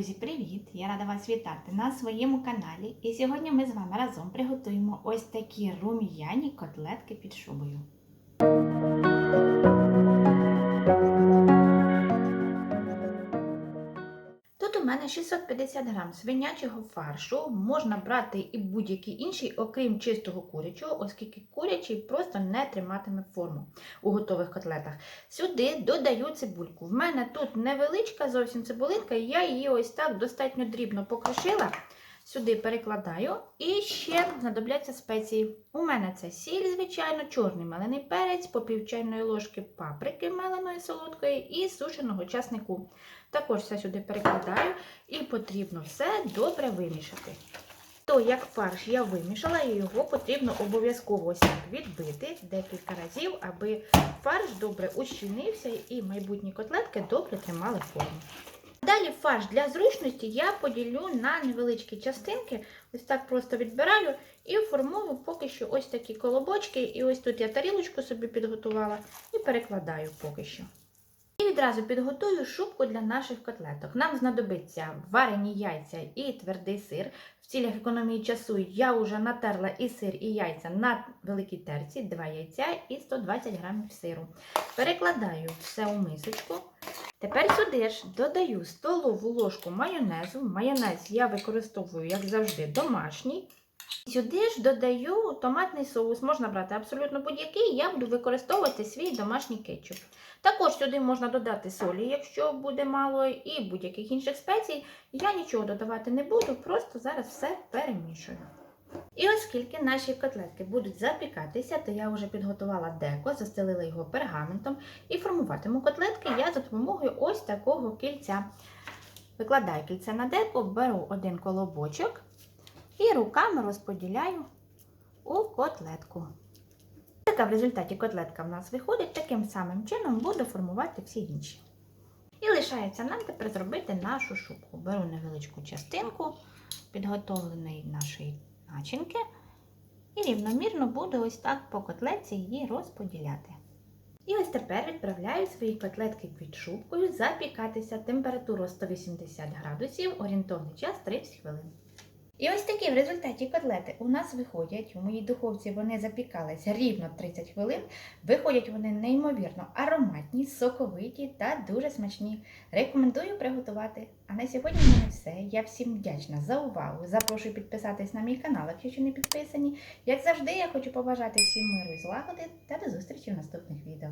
Друзі, привіт! Я рада вас вітати на своєму каналі. І сьогодні ми з вами разом приготуємо ось такі рум'яні котлетки під шубою. Мене 650 грам свинячого фаршу. Можна брати і будь-який інший, окрім чистого курячого, оскільки курячий просто не триматиме форму у готових котлетах. Сюди додаю цибульку. В мене тут невеличка зовсім цибулинка, і я її ось так достатньо дрібно покрошила. Сюди перекладаю і ще знадобляться спеції. У мене це сіль, звичайно, чорний мелений перець, по пів чайної ложки паприки меленої солодкої і сушеного часнику. Також все сюди перекладаю і потрібно все добре вимішати. То, як фарш я вимішала, і його потрібно обов'язково відбити декілька разів, аби фарш добре ущільнився і майбутні котлетки добре тримали форму. Далі фарш для зручності я поділю на невеличкі частинки, ось так просто відбираю і формую поки що ось такі колобочки. І ось тут я тарілочку собі підготувала і перекладаю поки що. І відразу підготую шубку для наших котлеток. Нам знадобиться варені яйця і твердий сир. В цілях економії часу я вже натерла і сир, і яйця на великій терці, 2 яйця і 120 грамів сиру. Перекладаю все у мисочку. Тепер сюди ж додаю столову ложку майонезу. Майонез я використовую, як завжди, домашній. Сюди ж додаю томатний соус. Можна брати абсолютно будь-який, я буду використовувати свій домашній кетчуп. Також сюди можна додати солі, якщо буде мало, і будь-яких інших спецій. Я нічого додавати не буду, просто зараз все перемішую. І оскільки наші котлетки будуть запікатися, то я вже підготувала деко, застелила його пергаментом і формуватиму котлетки я за допомогою ось такого кільця. Викладаю кільце на деко, беру один колобочок і руками розподіляю у котлетку. Така в результаті котлетка в нас виходить, таким самим чином буду формувати всі інші. І лишається нам тепер зробити нашу шубку. Беру невеличку частинку підготовленої нашої начинки і рівномірно буду ось так по котлетці її розподіляти. І ось тепер відправляю свої котлетки під шубкою запікатися температуру 180 градусів, орієнтовний час 30 хвилин. І ось такі в результаті котлети у нас виходять. У моїй духовці вони запікалися рівно 30 хвилин. Виходять вони неймовірно ароматні, соковиті та дуже смачні. Рекомендую приготувати. А на сьогодні в мене все. Я всім вдячна за увагу. Запрошую підписатись на мій канал, якщо ще не підписані. Як завжди, я хочу побажати всім миру і злагоди та до зустрічі в наступних відео.